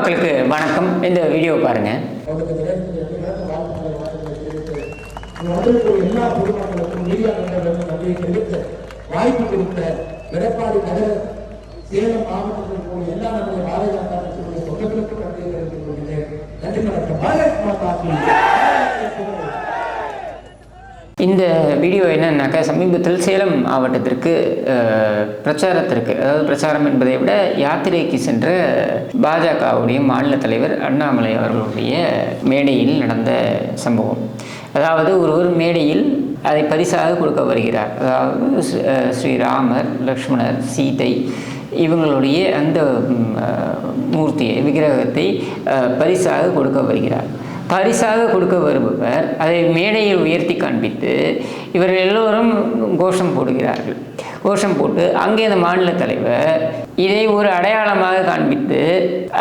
மக்களுக்கு வணக்கம். இந்த வீடியோ பாருங்க. எல்லா பொதுமக்களுக்கும் மீடியா நன்றியை வாய்ப்பு கொடுத்த எடப்பாடி நகர சேலம் மாவட்டத்தில் போய் எல்லா நம்முடைய பாரதிய ஜனதா கட்சியுடைய சொந்தங்களுக்கும் நன்றியை தெரிவித்துக் கொள்கிறேன் நன்றி. வணக்கம் பாரத் மாதா இந்த வீடியோ என்னன்னாக்கா சமீபத்தில் சேலம் மாவட்டத்திற்கு பிரச்சாரத்திற்கு அதாவது பிரச்சாரம் என்பதை விட யாத்திரைக்கு சென்ற பாஜகவுடைய மாநில தலைவர் அண்ணாமலை அவர்களுடைய மேடையில் நடந்த சம்பவம். அதாவது ஒருவர் மேடையில் அதை பரிசாக கொடுக்க வருகிறார். அதாவது ஸ்ரீ- ஸ்ரீராமர் லக்ஷ்மணர் சீதை இவங்களுடைய அந்த மூர்த்தியை விக்கிரகத்தை பரிசாக கொடுக்க வருகிறார். பரிசாக கொடுக்க வருபவர் அதை மேடையில் உயர்த்தி காண்பித்து இவர்கள் எல்லோரும் கோஷம் போடுகிறார்கள். கோஷம் போட்டு அங்கே அந்த மாநில தலைவர் இதை ஒரு அடையாளமாக காண்பித்து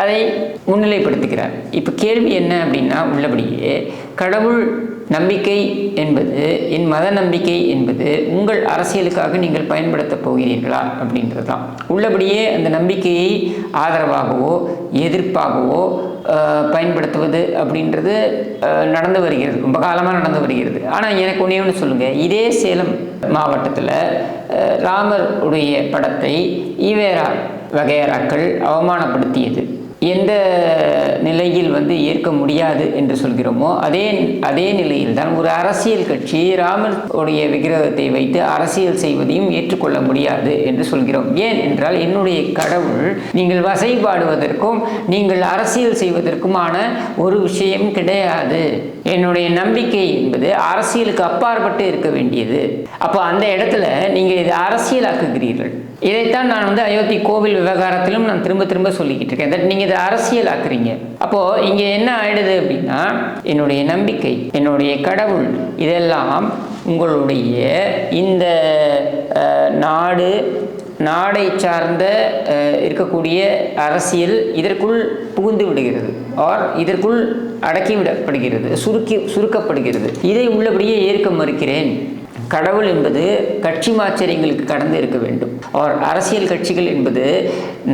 அதை முன்னிலைப்படுத்துகிறார். இப்போ கேள்வி என்ன அப்படின்னா உள்ளபடியே கடவுள் நம்பிக்கை என்பது என் மத நம்பிக்கை என்பது உங்கள் அரசியலுக்காக நீங்கள் பயன்படுத்தப் போகிறீர்களா அப்படின்றது தான் உள்ளபடியே அந்த நம்பிக்கையை ஆதரவாகவோ எதிர்ப்பாகவோ பயன்படுத்துவது அப்படின்றது நடந்து வருகிறது. ரொம்ப காலமாக நடந்து வருகிறது. ஆனால் எனக்கு ஒன்றே ஒன்று சொல்லுங்கள் இதே சேலம் மாவட்டத்தில் ராமர் உடைய படத்தை ஈவேரா வகையராக்கள் அவமானப்படுத்தியது. எந்த நிலையில் வந்து ஏற்க முடியாது என்று சொல்கிறோமோ அதே அதே நிலையில் தான் ஒரு அரசியல் கட்சி ராமர் உடைய விக்கிரகத்தை வைத்து அரசியல் செய்வதையும் ஏற்றுக்கொள்ள முடியாது என்று சொல்கிறோம். ஏன் என்றால் என்னுடைய கடவுள் நீங்கள் வசைபாடுவதற்கும் நீங்கள் அரசியல் செய்வதற்குமான ஒரு விஷயம் கிடையாது. என்னுடைய நம்பிக்கை என்பது அரசியலுக்கு அப்பாற்பட்டு இருக்க வேண்டியது. அப்போ அந்த இடத்துல நீங்கள் இதை அரசியலாக்குகிறீர்கள். இதைத்தான் நான் வந்து அயோத்தி கோவில் விவகாரத்திலும் நான் திரும்ப திரும்ப சொல்லிக்கிட்டு இருக்கேன். தட் நீங்கள் இதை அரசியலாக்குறீங்க. அப்போது இங்கே என்ன ஆயிடுது அப்படின்னா என்னுடைய நம்பிக்கை என்னுடைய கடவுள் இதெல்லாம் உங்களுடைய இந்த நாடு நாடை சார்ந்த இருக்கக்கூடிய அரசியல் இதற்குள் புகுந்து விடுகிறது. ஆர் இதற்குள் அடக்கிவிடப்படுகிறது சுருக்கி சுருக்கப்படுகிறது. இதை உள்ளபடியே ஏற்க மறுக்கிறேன். கடவுள் என்பது கட்சி மாச்சரியங்களுக்கு கடந்து இருக்க வேண்டும். அவர் அரசியல் கட்சிகள் என்பது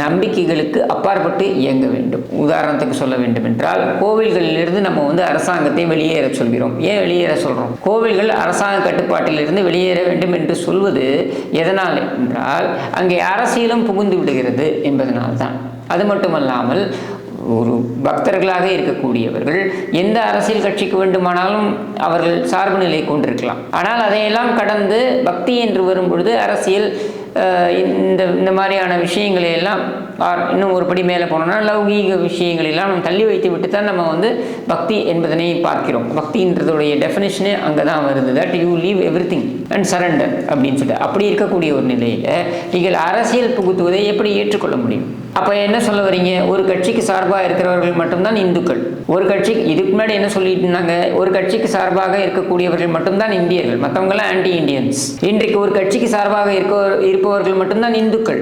நம்பிக்கைகளுக்கு அப்பாற்பட்டு இயங்க வேண்டும். உதாரணத்துக்கு சொல்ல வேண்டும் என்றால் கோவில்களிலிருந்து நம்ம வந்து அரசாங்கத்தை வெளியேற சொல்கிறோம். ஏன் வெளியேற சொல்கிறோம் கோவில்கள் அரசாங்க கட்டுப்பாட்டிலிருந்து வெளியேற வேண்டும் என்று சொல்வது எதனால் என்றால் அங்கே அரசியலும் புகுந்து விடுகிறது என்பதனால்தான். அது மட்டுமல்லாமல் ஒரு பக்தர்களாக இருக்கக்கூடியவர்கள் எந்த அரசியல் கட்சிக்கு வேண்டுமானாலும் அவர்கள் சார்பு நிலை கொண்டிருக்கலாம். ஆனால் அதையெல்லாம் கடந்து பக்தி என்று வரும்பொழுது அரசியல் இந்த இந்த மாதிரியான விஷயங்களை எல்லாம் ஆர் இன்னும் ஒரு படி மேலே போனோம்னா லௌகீக விஷயங்களை எல்லாம் நம்ம தள்ளி வைத்து விட்டு தான் நம்ம வந்து பக்தி என்பதனை பார்க்கிறோம். பக்தின்றதுடைய டெஃபினேஷனே அங்கே தான் வருது. That you leave everything and surrender அப்படின்னு சொல்லிட்டு. அப்படி இருக்கக்கூடிய ஒரு நிலையில் நீங்கள் அரசியல் புகுத்துவதை எப்படி ஏற்றுக்கொள்ள முடியும்? அப்போ என்ன சொல்ல வரீங்க? ஒரு கட்சிக்கு சார்பாக இருக்கிறவர்கள் மட்டும்தான் இந்துக்கள். ஒரு கட்சி இதுக்கு முன்னாடி என்ன சொல்லிட்டு இருந்தாங்க? ஒரு கட்சிக்கு சார்பாக இருக்கக்கூடியவர்கள் மட்டும்தான் இந்தியர்கள். மற்றவங்களாம் ஆன்டி இந்தியன்ஸ் இன்றைக்கு ஒரு கட்சிக்கு சார்பாக இருக்க இருப்பவர்கள் மட்டும்தான் இந்துக்கள்.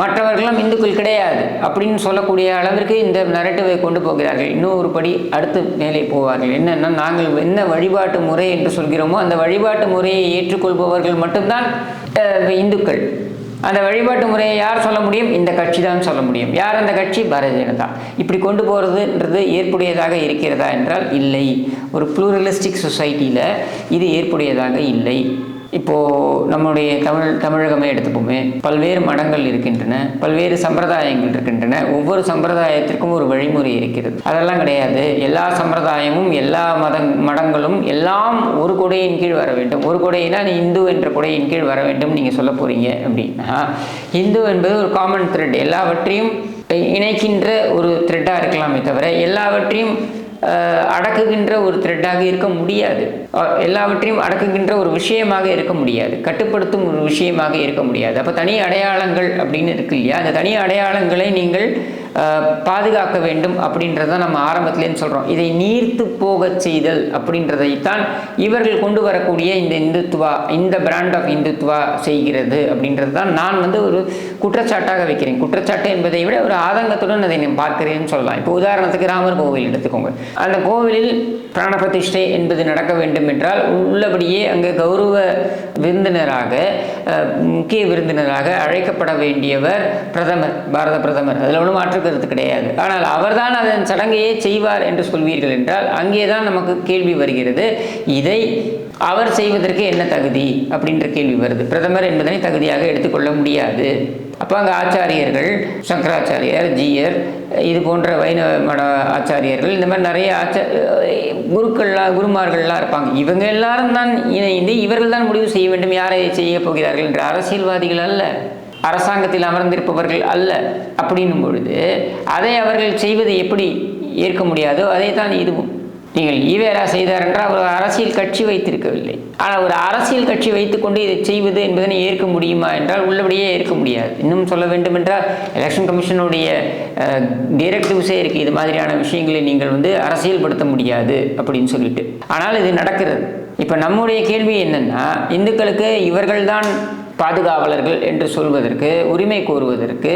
மற்றவர்களும் இந்துக்கள் கிடையாது அப்படின்னு சொல்லக்கூடிய அளவிற்கு இந்த நரட்டிவை கொண்டு போகிறார்கள். இன்னும் ஒரு படி அடுத்து மேலே போவார்கள். என்னென்னா நாங்கள் என்ன வழிபாட்டு முறை என்று சொல்கிறோமோ அந்த வழிபாட்டு முறையை ஏற்றுக்கொள்பவர்கள் மட்டும்தான் இந்துக்கள். அந்த வழிபாட்டு முறையை யார் சொல்ல முடியும்? இந்த கட்சி தான் சொல்ல முடியும். யார் அந்த கட்சி? பாரதிய ஜனதா. இப்படி கொண்டு போகிறதுன்றது ஏற்புடையதாக இருக்கிறதா என்றால் இல்லை. ஒரு ப்ளூரலிஸ்டிக் சொசைட்டியில் இது ஏற்புடையதாக இல்லை. இப்போது நம்முடைய தமிழ் தமிழகமே எடுத்துப்போமே பல்வேறு மடங்கள் இருக்கின்றன பல்வேறு சம்பிரதாயங்கள் இருக்கின்றன ஒவ்வொரு சம்பிரதாயத்திற்கும் ஒரு வழிமுறை இருக்கிறது. அதெல்லாம் கிடையாது. எல்லா சம்பிரதாயமும் எல்லா மத மடங்களும் எல்லாம் ஒரு கொடையின் கீழ் வர வேண்டும். ஒரு கொடையினா நீ இந்து என்ற கொடையின் கீழ் வர வேண்டும் நீங்கள் சொல்ல போகிறீங்க அப்படின்னா இந்து என்பது ஒரு காமன் த்ரெட் எல்லாவற்றையும் இணைக்கின்ற ஒரு த்ரெட்டாக இருக்கலாமே தவிர எல்லாவற்றையும் அடக்குகின்ற ஒரு த்ரெட்டாக இருக்க முடியாது. எல்லாவற்றையும் அடக்குகின்ற ஒரு விஷயமாக இருக்க முடியாது. கட்டுப்படுத்தும் ஒரு விஷயமாக இருக்க முடியாது. அப்போ தனி அடையாளங்கள் அப்படின்னு இருக்கு இல்லையா? அந்த தனி அடையாளங்களை நீங்கள் பாதுகாக்க வேண்டும் அப்படின்றத நம்ம ஆரம்பத்துலேருந்து சொல்கிறோம் இதை நீர்த்து போகச் செய்தல் அப்படின்றதைத்தான் இவர்கள் கொண்டு வரக்கூடிய இந்த இந்துத்துவா இந்த பிராண்ட் ஆஃப் இந்துத்துவா செய்கிறது அப்படின்றது தான் நான் வந்து ஒரு குற்றச்சாட்டாக வைக்கிறேன். குற்றச்சாட்டு என்பதை விட ஒரு ஆதங்கத்துடன் அதை நான் பார்க்கிறேன்னு சொல்லலாம். இப்போ உதாரணத்துக்கு ராமர் கோவில் எடுத்துக்கோங்க. அந்த கோவிலில் பிராண பிரதிஷ்டை என்பது நடக்க வேண்டும் என்றால் உள்ளபடியே அங்கே கௌரவ விருந்தினராக முக்கிய விருந்தினராக அழைக்கப்பட வேண்டியவர் பிரதமர் பாரத பிரதமர். அதில் ஒன்றும் மாற்று மாற்று கருத்து கிடையாது. ஆனால் அவர்தான் அதன் சடங்கையே செய்வார் என்று சொல்வீர்கள் என்றால் அங்கேதான் நமக்கு கேள்வி வருகிறது. இதை அவர் செய்வதற்கு என்ன தகுதி? அப்படின்ற கேள்வி வருது. பிரதமர் என்பதனை தகுதியாக எடுத்துக்கொள்ள முடியாது. அப்போ அங்கே ஆச்சாரியர்கள் சங்கராச்சாரியார் ஜீயர் இது போன்ற வைணவ மட ஆச்சாரியர்கள் இந்த மாதிரி நிறைய ஆச்சா குருக்கள்லாம் குருமார்கள்லாம் இருப்பாங்க. இவங்க எல்லாரும் தான் இணைந்து இவர்கள் தான் முடிவு செய்ய வேண்டும் யாரை செய்ய போகிறார்கள் என்ற அரசியல்வாதிகள் அல்ல. அரசாங்கத்தில் அமர்ந்திருப்பவர்கள் அல்ல அப்படின்னும் பொழுது அதை அவர்கள் செய்வது எப்படி ஏற்க முடியாதோ அதை தான் இதுவும். நீங்கள் ஈவேரா செய்தார் என்றால் அவர் அரசியல் கட்சி வைத்திருக்கவில்லை. ஆனால் ஒரு அரசியல் கட்சி வைத்துக்கொண்டு இதை செய்வது என்பதனை ஏற்க முடியுமா என்றால் உள்ளபடியே ஏற்க முடியாது. இன்னும் சொல்ல வேண்டும் என்றால் எலெக்ஷன் கமிஷனுடைய டிரெக்டிவ்ஸே இருக்குது இது மாதிரியான விஷயங்களை நீங்கள் வந்து அரசியல்படுத்த முடியாது அப்படின்னு சொல்லிட்டு. ஆனால் இது நடக்கிறது. இப்போ நம்முடைய கேள்வி என்னென்னா இந்துக்களுக்கு இவர்கள்தான் பாதுகாவலர்கள் என்று சொல்வதற்கு உரிமை கோருவதற்கு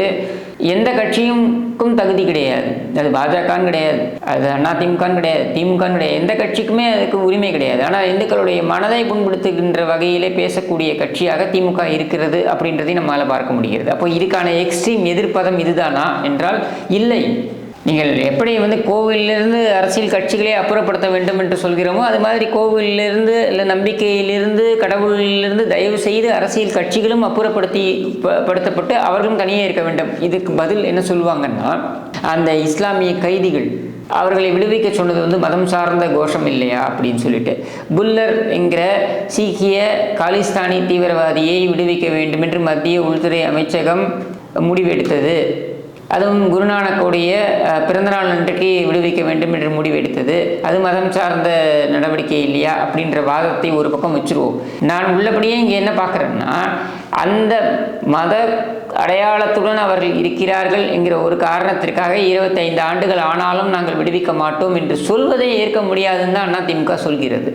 எந்த கட்சியும்க்கும் தகுதி கிடையாது. அது பாஜகன்னு கிடையாது அது அதிமுகன்னு கிடையாது திமுகன்னு கிடையாது எந்த கட்சிக்குமே அதுக்கு உரிமை கிடையாது. ஆனால் இந்துக்களுடைய மனதை புண்படுத்துகின்ற வகையிலே பேசக்கூடிய கட்சியாக திமுக இருக்கிறது அப்படின்றதையும் நம்மால் பார்க்க முடிகிறது. அப்போ இதுக்கான எக்ஸ்ட்ரீம் எதிர்ப்பதம் இதுதானா? என்றால் இல்லை. நீங்கள் எப்படி வந்து கோவிலிருந்து அரசியல் கட்சிகளை அப்புறப்படுத்த வேண்டும் என்று சொல்கிறோமோ அது மாதிரி கோவிலிருந்து இல்லை நம்பிக்கையிலிருந்து கடவுளிலிருந்து தயவு செய்து அரசியல் கட்சிகளும் அப்புறப்படுத்தி ப- படுத்தப்பட்டு அவர்களும் தனியே இருக்க வேண்டும். இதுக்கு பதில் என்ன சொல்லுவாங்கன்னா அந்த இஸ்லாமிய கைதிகள் அவர்களை விடுவிக்க சொன்னது வந்து மதம் சார்ந்த கோஷம் இல்லையா அப்படின்னு சொல்லிட்டு புல்லர் என்கிற சீக்கிய காலிஸ்தானி தீவிரவாதியை விடுவிக்க வேண்டும் என்று மத்திய உள்துறை அமைச்சகம் முடிவெடுத்தது. அதுவும் குருநானக்குடைய பிறந்தநாள் அன்றைக்கு விடுவிக்க வேண்டும் என்று முடிவெடுத்தது. அது மதம் சார்ந்த நடவடிக்கை இல்லையா அப்படின்ற வாதத்தை ஒரு பக்கம் வச்சுருவோம். நான் உள்ளபடியே இங்கே என்ன பார்க்குறேன்னா அந்த மத அடையாளத்துடன் அவர்கள் இருக்கிறார்கள் என்கிற ஒரு காரணத்திற்காக இருபத்தைந்து ஆண்டுகள் ஆனாலும் நாங்கள் விடுவிக்க மாட்டோம் என்று சொல்வதை ஏற்க முடியாதுன்னு தான் அதிமுக சொல்கிறது.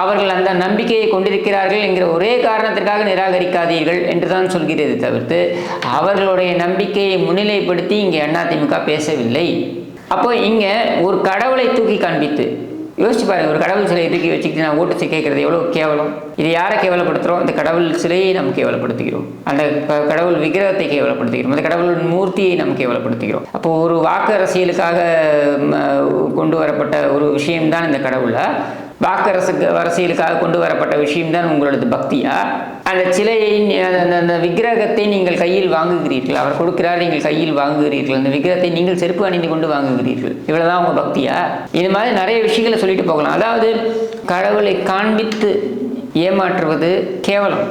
அவர்கள் அந்த நம்பிக்கையை கொண்டிருக்கிறார்கள் என்கிற ஒரே காரணத்திற்காக நிராகரிக்காதீர்கள் என்று தான் சொல்கிறது தவிர்த்து அவர்களுடைய நம்பிக்கையை முன்னிலைப்படுத்தி இங்கே அதிமுக பேசவில்லை. அப்போ இங்கே ஒரு கடவுளை தூக்கி காண்பித்து யோசிச்சு பாருங்கள் ஒரு கடவுள் சிலையை தூக்கி வச்சுக்கிட்டு நான் ஓட்டு கேட்கறது எவ்வளோ கேவலம்? இது யாரை கேவலப்படுத்துகிறோம் அந்த கடவுள் சிலையை நாம் கேவலப்படுத்துகிறோம். அந்த கடவுள் விக்கிரகத்தை கேவலப்படுத்துகிறோம். அந்த கடவுள் மூர்த்தியை நாம் கேவலப்படுத்துகிறோம். அப்போ ஒரு வாக்கு அரசியலுக்காக கொண்டு வரப்பட்ட ஒரு விஷயம்தான் இந்த கடவுளை? வாக்கரசுக்கு அரசியலுக்காக கொண்டு வரப்பட்ட விஷயம்தான் உங்களது பக்தியா அந்த சிலையை அந்த அந்த விக்கிரகத்தை நீங்கள் கையில் வாங்குகிறீர்கள். அவர் கொடுக்கிறார் நீங்கள் கையில் வாங்குகிறீர்கள். அந்த விக்கிரகத்தை நீங்கள் செருப்பு அணிந்து கொண்டு வாங்குகிறீர்கள். இவ்வளவுதான் உங்க பக்தியா இது மாதிரி நிறைய விஷயங்களை சொல்லிட்டு போகலாம். அதாவது கடவுளை காண்பித்து ஏமாற்றுவது கேவலம்.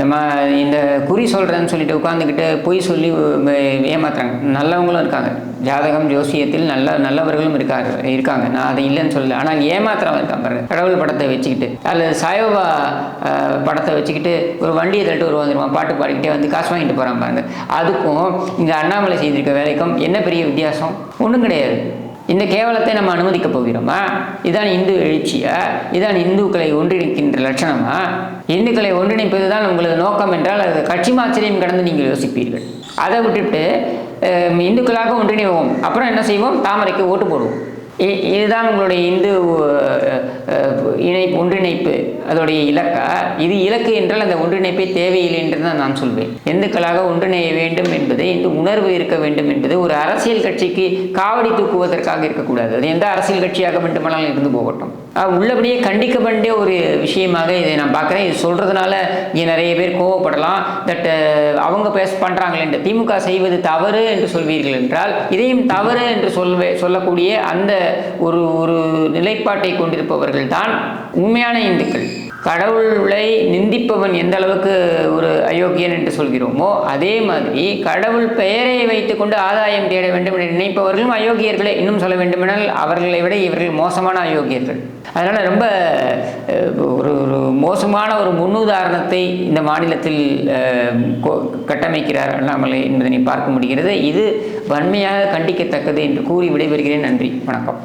நம்ம இந்த குறி சொல்கிறேன்னு சொல்லிட்டு உட்காந்துக்கிட்டு பொய் சொல்லி ஏமாத்துறாங்க. நல்லவங்களும் இருக்காங்க. ஜாதகம் ஜோசியத்தில் நல்ல நல்லவர்களும் இருக்காங்க இருக்காங்க. நான் அதை இல்லைன்னு சொல்லலை. ஆனால் ஏமாத்துறவன் இருக்கான் பாருங்க. கடவுள் படத்தை வச்சுக்கிட்டு அல்லது சாயோபா படத்தை வச்சுக்கிட்டு ஒரு வண்டியை தட்டு ஒரு வந்துருவான் பாட்டு பாடிக்கிட்டே வந்து காசு வாங்கிட்டு போகிறான் பாருங்க. அதுக்கும் இந்த அண்ணாமலை செய்திருக்க வேலைக்கும் என்ன பெரிய வித்தியாசம்? ஒன்றும் கிடையாது. இந்த கேவலத்தை நம்ம அனுமதிக்க போகிறோமா? இதான் இந்து எழுச்சியா? இதான் இந்துக்களை ஒன்றிணைக்கின்ற லட்சணமா? இந்துக்களை ஒன்றிணைப்பது தான் உங்களது நோக்கம் என்றால் அது கட்சி மாச்சரியம் கடந்து நீங்கள் யோசிப்பீர்கள். அதை விட்டுட்டு இந்துக்களாக ஒன்றிணைவோம். அப்புறம் என்ன செய்வோம்? தாமரைக்கு ஓட்டு போடுவோம். இதுதான் உங்களுடைய இந்து இணை இணைப்பு ஒன்றிணைப்பு. அதோடைய இலக்கா? இது இலக்கு என்றால் அந்த ஒன்றிணைப்பே தேவையில்லை என்று தான் நான் சொல்வேன். இந்துக்களாக ஒன்றிணைய வேண்டும் என்பது இந்த உணர்வு இருக்க வேண்டும் என்பது ஒரு அரசியல் கட்சிக்கு காவடி தூக்குவதற்காக இருக்கக்கூடாது. அது எந்த அரசியல் கட்சியாக வேண்டுமானாலும் இருந்து போகட்டும். உள்ளபடியே கண்டிக்க வேண்டிய ஒரு விஷயமாக இதை நான் பார்க்குறேன். இது சொல்கிறதுனால இங்கே நிறைய பேர் கோவப்படலாம். தட் அவங்க பேச பண்ணுறாங்களே என்று திமுக செய்வது தவறு என்று சொல்வீர்கள் என்றால் இதையும் தவறு என்று சொல்வே சொல்லக்கூடிய அந்த ஒரு ஒரு நிலைப்பாட்டை கொண்டிருப்பவர்கள் தான் உண்மையான இந்துக்கள். கடவுளை நிந்திப்பவன் எந்த அளவுக்கு ஒரு அயோக்கியன் என்று சொல்கிறோமோ அதே மாதிரி கடவுள் பெயரை வைத்துக்கொண்டு ஆதாயம் தேட வேண்டும் என்று நினைப்பவர்களும் அயோக்கியர்களே. இன்னும் சொல்ல வேண்டுமெனால் அவர்களை விட இவர்கள் மோசமான அயோக்கியர்கள். அதனால் ரொம்ப ஒரு ஒரு மோசமான ஒரு முன்னுதாரணத்தை இந்த மாநிலத்தில் கட்டமைக்கிறார் அண்ணாமலை என்பதனை பார்க்க முடிகிறது. இது வன்மையாக கண்டிக்கத்தக்கது என்று கூறி விடைபெறுகிறேன். நன்றி. வணக்கம்.